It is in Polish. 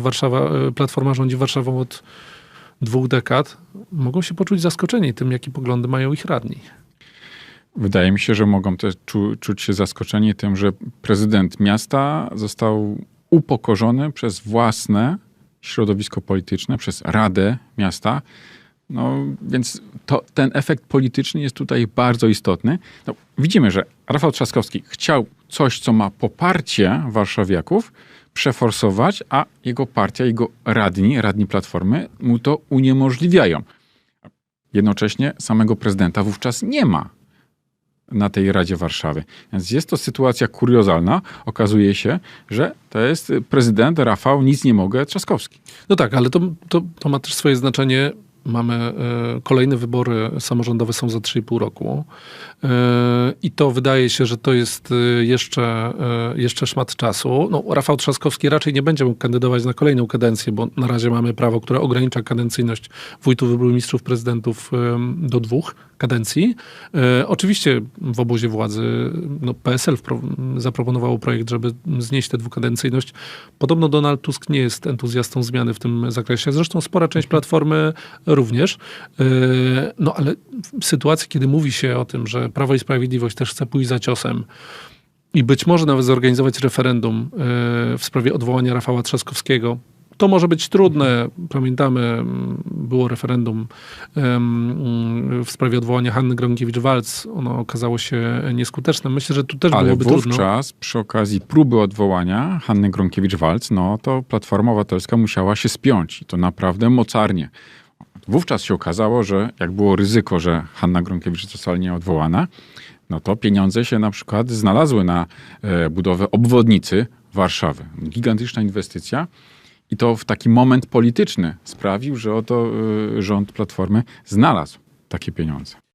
Warszawa, e, Platforma rządzi Warszawą od dwóch dekad, mogą się poczuć zaskoczeni tym, jakie poglądy mają ich radni. Wydaje mi się, że mogą też czu, czuć się zaskoczeni tym, że prezydent miasta został upokorzony przez własne środowisko polityczne, przez Radę Miasta. No, więc to, ten efekt polityczny jest tutaj bardzo istotny. No, widzimy, że Rafał Trzaskowski chciał coś, co ma poparcie warszawiaków, przeforsować, a jego partia, jego radni, radni Platformy mu to uniemożliwiają. Jednocześnie samego prezydenta wówczas nie ma na tej Radzie Warszawy. Więc jest to sytuacja kuriozalna. Okazuje się, że to jest prezydent Rafał, nic nie mogę, Trzaskowski. No tak, ale to, to, to ma też swoje znaczenie. Mamy e, kolejne wybory samorządowe są za 3,5 roku. E, I to wydaje się, że to jest e, jeszcze, jeszcze szmat czasu. No, Rafał Trzaskowski raczej nie będzie mógł kandydować na kolejną kadencję, bo na razie mamy prawo, które ogranicza kadencyjność wójtów, burmistrzów, prezydentów do dwóch kadencji. E, Oczywiście w obozie władzy no, PSL zaproponowało projekt, żeby znieść tę dwukadencyjność. Podobno Donald Tusk nie jest entuzjastą zmiany w tym zakresie. Zresztą spora część Platformy również. E, No ale w sytuacji, kiedy mówi się o tym, że Prawo i Sprawiedliwość też chce pójść za ciosem i być może nawet zorganizować referendum e, w sprawie odwołania Rafała Trzaskowskiego, to może być trudne. Pamiętamy, mm, było referendum w sprawie odwołania Hanny Gronkiewicz-Walc. Ono okazało się nieskuteczne. Myślę, że tu też Ale byłoby trudno. wówczas przy okazji próby odwołania Hanny Gronkiewicz-Walc, no to Platforma Obywatelska musiała się spiąć i to naprawdę mocarnie. Wówczas się okazało, że jak było ryzyko, że Hanna Gronkiewicz zostanie odwołana, no to pieniądze się na przykład znalazły na e, budowę obwodnicy Warszawy. Gigantyczna inwestycja. I to w taki moment polityczny sprawił, że oto e, rząd Platformy znalazł takie pieniądze.